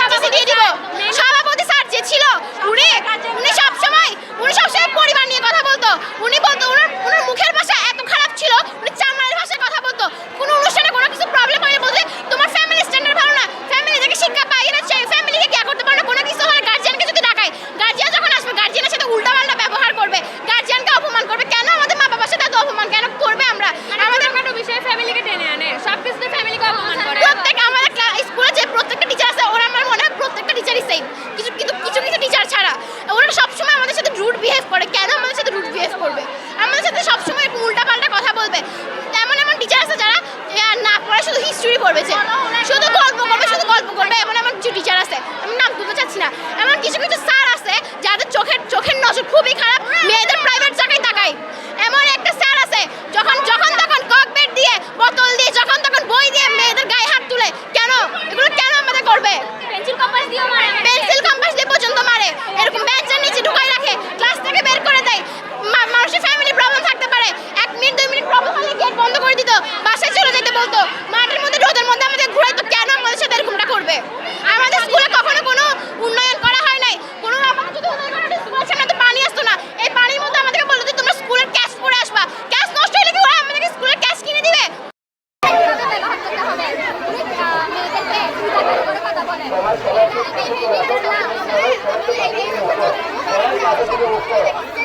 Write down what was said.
সরকার দিয়ে দিব। বলবে। তেমন এমন টিচার আছে যারা না পড়ে শুধু হিস্ট্রি পড়বে যে Thank you.